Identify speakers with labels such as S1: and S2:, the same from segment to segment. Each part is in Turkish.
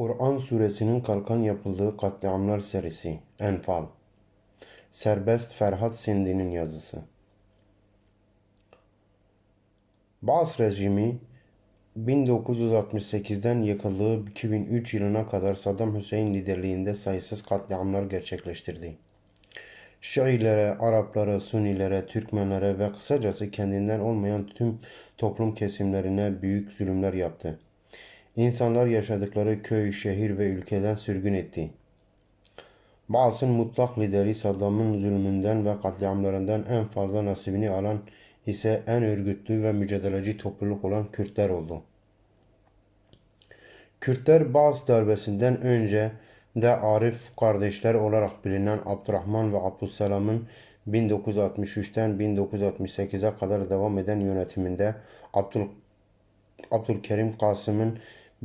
S1: Kur'an suresinin kalkan yapıldığı katliamlar serisi Enfal Serbest Ferhat Sindi'nin yazısı Baas rejimi 1968'den yıkıldığı 2003 yılına kadar Saddam Hüseyin liderliğinde sayısız katliamlar gerçekleştirdi. Şiilere, Araplara, Sunnilere, Türkmenlere ve kısacası kendinden olmayan tüm toplum kesimlerine büyük zulümler yaptı. İnsanlar yaşadıkları köy, şehir ve ülkeden sürgün etti. Baas'ın mutlak lideri Saddam'ın zulmünden ve katliamlarından en fazla nasibini alan ise en örgütlü ve mücadeleci topluluk olan Kürtler oldu. Kürtler Baas darbesinden önce de Arif kardeşler olarak bilinen Abdurrahman ve Abdüsselam'ın 1963'ten 1968'e kadar devam eden yönetiminde Abdül Abdülkerim Kasım'ın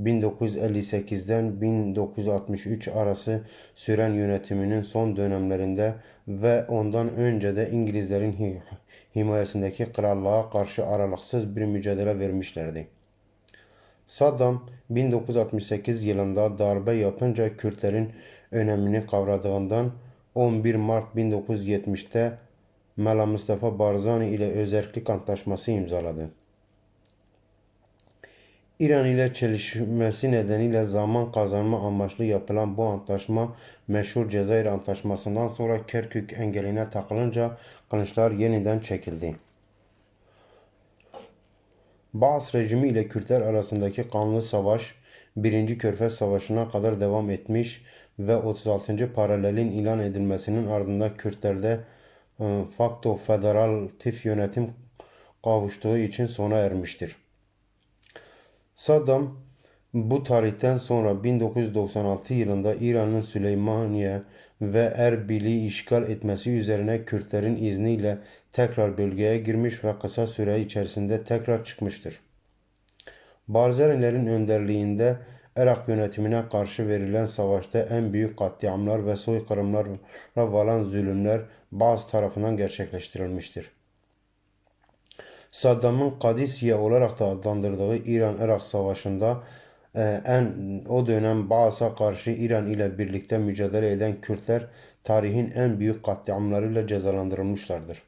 S1: 1958'den 1963 arası süren yönetiminin son dönemlerinde ve ondan önce de İngilizlerin hi- himayesindeki krallığa karşı aralıksız bir mücadele vermişlerdi. Saddam 1968 yılında darbe yapınca Kürtlerin önemini kavradığından 11 Mart 1970'te Mela Mustafa Barzani ile Özerklik Antlaşması imzaladı. İran ile çelişmesi nedeniyle zaman kazanma amaçlı yapılan bu antlaşma meşhur Cezayir Antlaşması'ndan sonra Kerkük engeline takılınca kılıçlar yeniden çekildi. Baas rejimi ile Kürtler arasındaki kanlı savaş 1. Körfez Savaşı'na kadar devam etmiş ve 36. paralelin ilan edilmesinin ardından Kürtlerde e, facto federatif yönetim kavuştuğu için sona ermiştir. Saddam bu tarihten sonra 1996 yılında İran'ın Süleymaniye ve Erbil'i işgal etmesi üzerine Kürtlerin izniyle tekrar bölgeye girmiş ve kısa süre içerisinde tekrar çıkmıştır. Barzanilerin önderliğinde Irak yönetimine karşı verilen savaşta en büyük katliamlar ve soykırımlara varan zulümler Baas tarafından gerçekleştirilmiştir. Saddam'ın Kadisiye olarak da adlandırdığı İran-Irak Savaşı'nda e, en o dönem Baas'a karşı İran ile birlikte mücadele eden Kürtler tarihin en büyük katliamlarıyla cezalandırılmışlardır.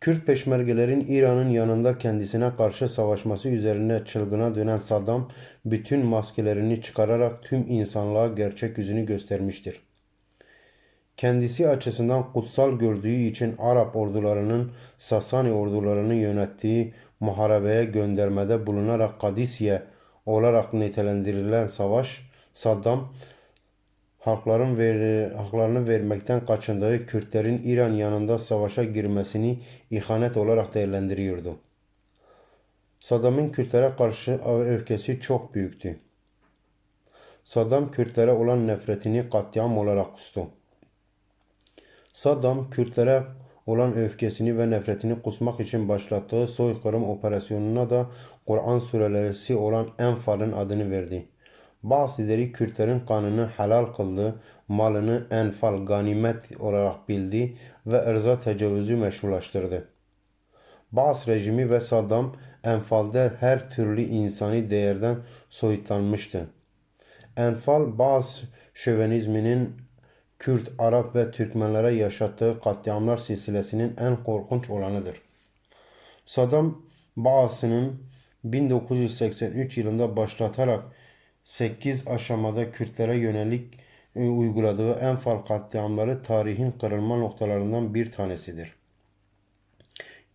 S1: Kürt peşmergelerin İran'ın yanında kendisine karşı savaşması üzerine çılgına dönen Saddam bütün maskelerini çıkararak tüm insanlığa gerçek yüzünü göstermiştir. Kendisi açısından kutsal gördüğü için Arap ordularının Sasani ordularını yönettiği muharebeye göndermede bulunarak Kadisiye olarak nitelendirilen savaş Saddam hakların ver, haklarını vermekten kaçındığı Kürtlerin İran yanında savaşa girmesini ihanet olarak değerlendiriyordu. Saddam'ın Kürtlere karşı öfkesi çok büyüktü. Saddam Kürtlere olan nefretini katliam olarak kustu. Saddam Kürtlere olan öfkesini ve nefretini kusmak için başlattığı soykırım operasyonuna da Kur'an suresi olan Enfal'ın adını verdi. Bazı lideri Kürtlerin kanını helal kıldı, malını enfal ganimet olarak bildi ve ırza tecavüzü meşrulaştırdı. Baas rejimi ve Saddam enfalde her türlü insani değerden soyutlanmıştı. Enfal Baas şövenizminin Kürt, Arap ve Türkmenlere yaşattığı katliamlar silsilesinin en korkunç olanıdır. Saddam Baas'ının 1983 yılında başlatarak 8 aşamada Kürtlere yönelik e, uyguladığı Enfal katliamları tarihin kırılma noktalarından bir tanesidir.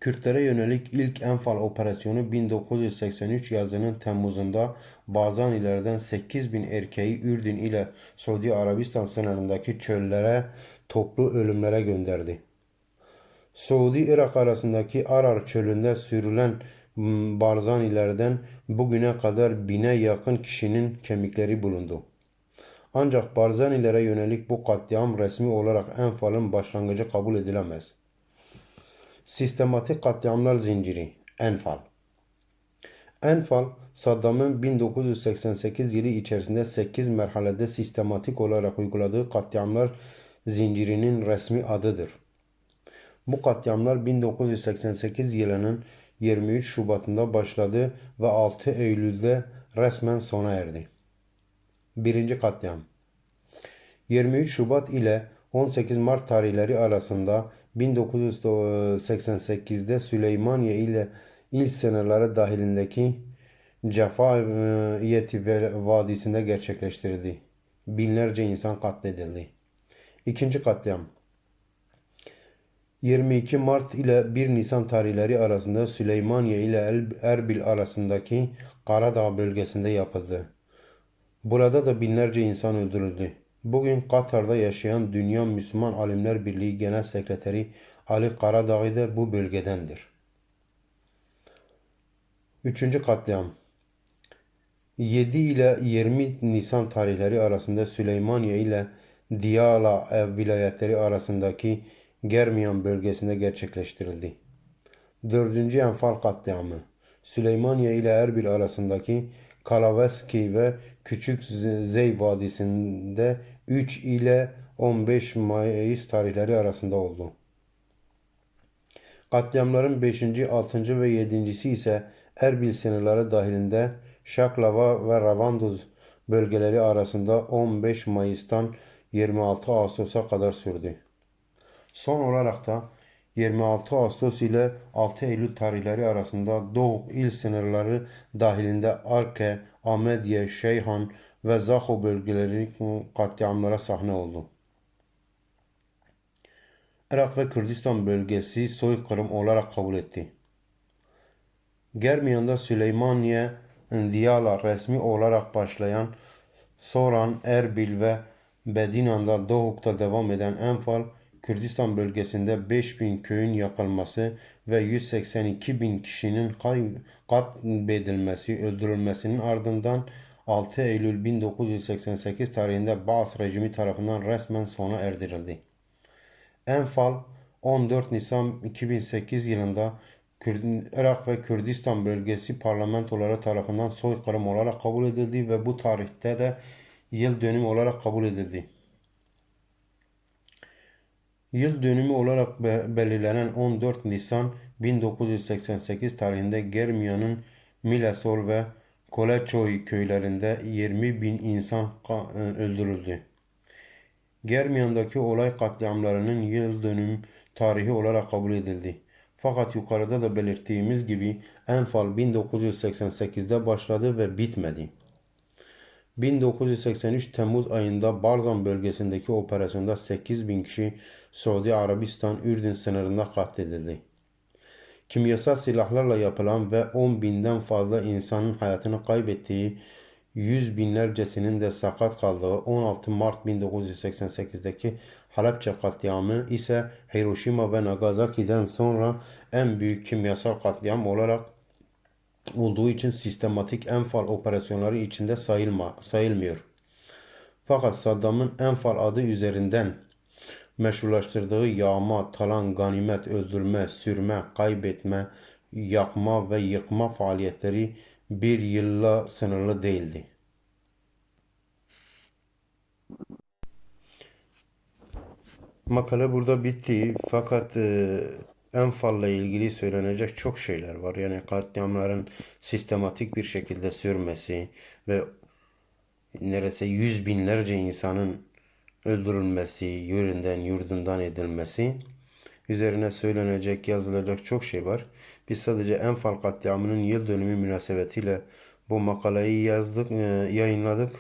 S1: Kürtlere yönelik ilk Enfal operasyonu 1983 yazının Temmuz'unda Bazanilerden 8 bin erkeği Ürdün ile Suudi Arabistan sınırındaki çöllere toplu ölümlere gönderdi. Suudi-Irak arasındaki Arar çölünde sürülen Barzanilerden bugüne kadar bine yakın kişinin kemikleri bulundu. Ancak Barzanilere yönelik bu katliam resmi olarak Enfal'ın başlangıcı kabul edilemez. Sistematik katliamlar zinciri Enfal Enfal, Saddam'ın 1988 yılı içerisinde 8 merhalede sistematik olarak uyguladığı katliamlar zincirinin resmi adıdır. Bu katliamlar 1988 yılının 23 Şubat'ında başladı ve 6 Eylül'de resmen sona erdi. Birinci katliam 23 Şubat ile 18 Mart tarihleri arasında 1988'de Süleymaniye ile il sınırları dahilindeki Cefayeti Vadisi'nde gerçekleştirildi. Binlerce insan katledildi. İkinci katliam 22 Mart ile 1 Nisan tarihleri arasında Süleymaniye ile Erbil arasındaki Karadağ bölgesinde yapıldı. Burada da binlerce insan öldürüldü. Bugün Katar'da yaşayan Dünya Müslüman Alimler Birliği Genel Sekreteri Ali Karadağ da bu bölgedendir. Üçüncü katliam 7 ile 20 Nisan tarihleri arasında Süleymaniye ile Diyala vilayetleri arasındaki Germiyan bölgesinde gerçekleştirildi. Dördüncü Enfal katliamı Süleymaniye ile Erbil arasındaki Kalaveski ve Küçük Zey Vadisi'nde 3 ile 15 Mayıs tarihleri arasında oldu. Katliamların 5. 6. ve 7.si ise Erbil sınırları dahilinde Şaklava ve Ravanduz bölgeleri arasında 15 Mayıs'tan 26 Ağustos'a kadar sürdü. Son olarak da 26 Ağustos ile 6 Eylül tarihleri arasında Doğu il sınırları dahilinde Arke, Ahmediye, Şeyhan ve Zaho bölgeleri katliamlara sahne oldu. Irak ve Kürdistan bölgesi soykırım olarak kabul etti. Germiyan'da Süleymaniye, Diyala resmi olarak başlayan Soran, Erbil ve Bedinan'da Doğuk'ta devam eden Enfal, Kürdistan bölgesinde 5000 köyün yakılması ve 182 bin kişinin katledilmesi, öldürülmesinin ardından 6 Eylül 1988 tarihinde Baas rejimi tarafından resmen sona erdirildi. Enfal 14 Nisan 2008 yılında Irak ve Kürdistan bölgesi parlamentoları tarafından soykırım olarak kabul edildi ve bu tarihte de yıl dönümü olarak kabul edildi. Yıl dönümü olarak belirlenen 14 Nisan 1988 tarihinde Germiyan'ın Milesol ve Koleçoy köylerinde 20 bin insan e, öldürüldü. Germiyan'daki olay katliamlarının yıl dönüm tarihi olarak kabul edildi. Fakat yukarıda da belirttiğimiz gibi Enfal 1988'de başladı ve bitmedi. 1983 Temmuz ayında Barzan bölgesindeki operasyonda 8 bin kişi Suudi Arabistan Ürdün sınırında katledildi. Kimyasal silahlarla yapılan ve 10 binden fazla insanın hayatını kaybettiği, yüz binlercesinin de sakat kaldığı 16 Mart 1988'deki Halepçe katliamı ise Hiroşima ve Nagasaki'den sonra en büyük kimyasal katliam olarak olduğu için sistematik enfal operasyonları içinde sayılma, sayılmıyor. Fakat Saddam'ın enfal adı üzerinden meşrulaştırdığı yağma, talan, ganimet, öldürme, sürme, kaybetme, yakma ve yıkma faaliyetleri bir yılla sınırlı değildi. Makale burada bitti fakat e, Enfal'la ilgili söylenecek çok şeyler var. Yani katliamların sistematik bir şekilde sürmesi ve neredeyse yüz binlerce insanın öldürülmesi, yüründen, yurdundan edilmesi üzerine söylenecek, yazılacak çok şey var. Biz sadece Enfal katliamının yıl dönümü münasebetiyle bu makaleyi yazdık, e, yayınladık.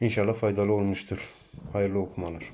S1: İnşallah faydalı olmuştur. Hayırlı okumalar.